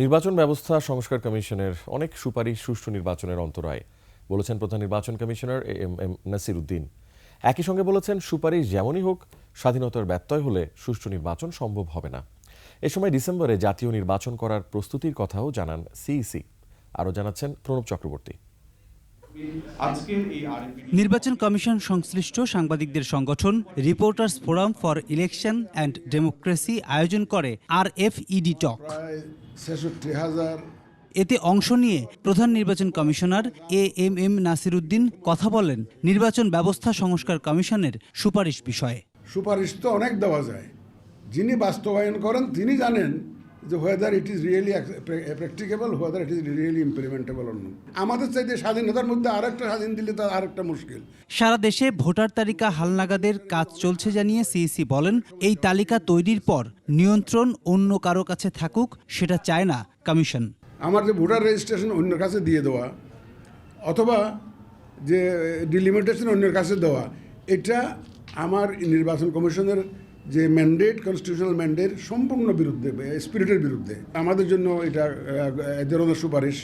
নির্বাচন ব্যবস্থা সংস্কার কমিশনের অনেক সুপারিশ সুষ্ঠু নির্বাচনের অন্তরায় বলেছেন প্রধান নির্বাচন commissioner A M M Nasir Uddin. একই সঙ্গে বলেছেন সুপারিশ যেমনই হোক স্বাধীনতার ব্যত্যয় হলে সুষ্ঠু নির্বাচন সম্ভব হবে না। এ সময় ডিসেম্বরে জাতীয় নির্বাচন করার প্রস্তুতির কথাও জানান সিইসি আরও জানাচ্ছেন প্রণব চক্রবর্তী। নির্বাচন কমিশন সংশ্লিষ্ট সাংবাদিকদের সংগঠন reporters forum for election and democracy আয়োজন করে আর এফ ইডি টক ছেষট্টি হাজার। এতে অংশ নিয়ে প্রধান নির্বাচন commissioner A M M Nasir Uddin কথা বলেন নির্বাচন ব্যবস্থা সংস্কার কমিশনের সুপারিশ বিষয়ে। সুপারিশ তো অনেক দেওয়া যায়। যিনি বাস্তবায়ন করেন তিনি জানেন যে whether it is really practicable whether it is really implementable অন্য আমাদের চাইতে স্বাধীনতার মধ্যে আরেকটা স্বাধীন দিলে তার আরেকটা মুশকিল। সারা দেশে ভোটার তালিকা হালনাগাদের কাজ চলছে জানিয়ে সিইসি বলেন এই তালিকা তৈরির পর নিয়ন্ত্রণ অন্য কারও কাছে থাকুক সেটা চায় না কমিশন। আমার যে ভোটার রেজিস্ট্রেশন অন্যের কাছে দিয়ে দেওয়া অথবা যে ডিলিমিটেশন অন্যের কাছে দেওয়া এটা আমার নির্বাচন কমিশনের যে ম্যান্ডেট কনস্টিটিউশনাল ম্যান্ডেট সম্পূর্ণ বিরুদ্ধে স্পিরিটের বিরুদ্ধে। আমাদের জন্য এটা ধরনের সুপারিশ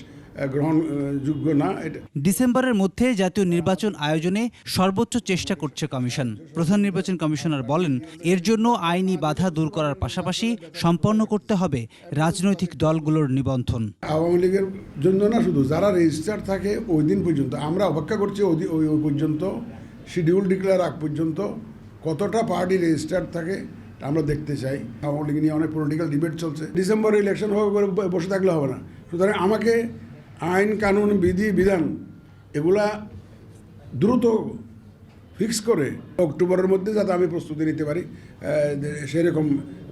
গ্রহণযোগ্য না এটা ডিসেম্বরের মধ্যে জাতীয় নির্বাচন আয়োজনে সর্বোচ্চ চেষ্টা করছে কমিশন। প্রধান নির্বাচন কমিশনার বলেন এর জন্য আইনি বাধা দূর করার পাশাপাশি সম্পন্ন করতে হবে রাজনৈতিক দলগুলোর নিবন্ধন। আওয়ামী লীগের জন্য না শুধু যারা রেজিস্টার থাকে ওই দিন পর্যন্ত আমরা অপেক্ষা করছি ওই পর্যন্ত শিডিউল ডিক্লেয়ার আগ পর্যন্ত কতটা পার্টি রেজিস্টার থাকে আমরা দেখতে চাই। আওয়ামী লীগ নিয়ে অনেক পলিটিক্যাল ডিবেট চলছে। ডিসেম্বরে ইলেকশন হবে বলে বসে থাকলে হবে না। সুতরাং আমাকে আইন, কানুন, বিধি, বিধান, এগুলা দ্রুত ফিক্স করে অক্টোবরের মধ্যে যাতে আমি প্রস্তুতি নিতে পারি সেরকম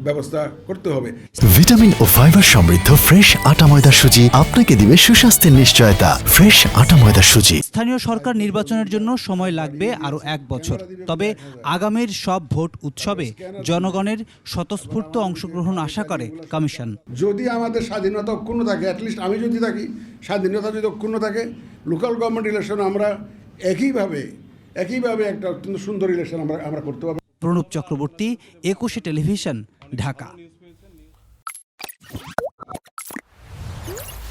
ব্যবস্থা করতে হবে। ভিটামিন ও ফাইবার সমৃদ্ধ ফ্রেশ আটা ময়দা সুজি আপনাকে দিবে সুস্বাস্থ্যের নিশ্চয়তা। ফ্রেশ আটা ময়দা সুজি। স্থানীয় সরকার নির্বাচনের জন্য সময় লাগবে আরও এক বছর। তবে আগামীর সব ভোট উৎসবে জনগণের স্বতঃস্ফূর্ত অংশগ্রহণ আশা করে কমিশন। যদি আমাদের স্বাধীনতা অক্ষুণ্ণ থাকে অ্যাটলিস্ট আমি যদি থাকি স্বাধীনতা যদি অক্ষুণ্ণ থাকে লোকাল গভর্নমেন্ট ইলেকশন আমরা একইভাবে একইভাবে একটা অত্যন্ত সুন্দর রিলেশন আমরা আমরা করতে পারব। প্রণব চক্রবর্তী একুশে টেলিভিশন ঢাকা।